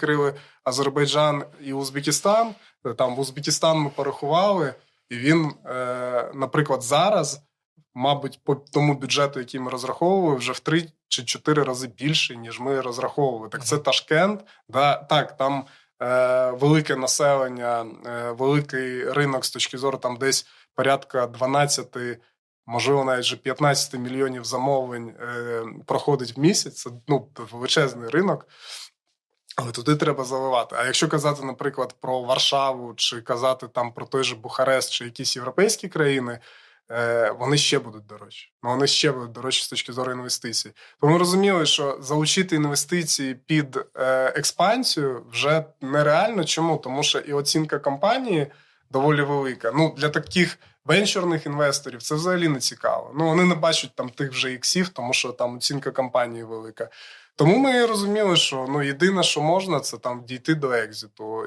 відкрили Азербайджан і Узбекистан. Е, Там в Узбекистан ми порахували, і він, е, наприклад, зараз, мабуть, по тому бюджету, який ми розраховували, вже в три чи чотири рази більше, ніж ми розраховували. Так це Ташкент. Да, так, там е, велике населення, великий ринок з точки зору там десь порядка 12, можливо, навіть вже 15 мільйонів замовлень е, проходить в місяць. Це ну, величезний ринок. Але туди треба заливати. А якщо казати, наприклад, про Варшаву, чи казати там про той же Бухарест, чи якісь європейські країни, е, вони ще будуть дорожчі. Ну, вони ще будуть дорожчі з точки зору інвестицій. Тому розуміли, що залучити інвестиції під е, експансію вже нереально. Чому? Тому що і оцінка компанії доволі велика. Ну, для таких венчурних інвесторів це взагалі не цікаво. Ну, вони не бачать там тих вже іксів, тому що там оцінка компанії велика. Тому ми розуміли, що ну єдине, що можна, це там дійти до екзиту.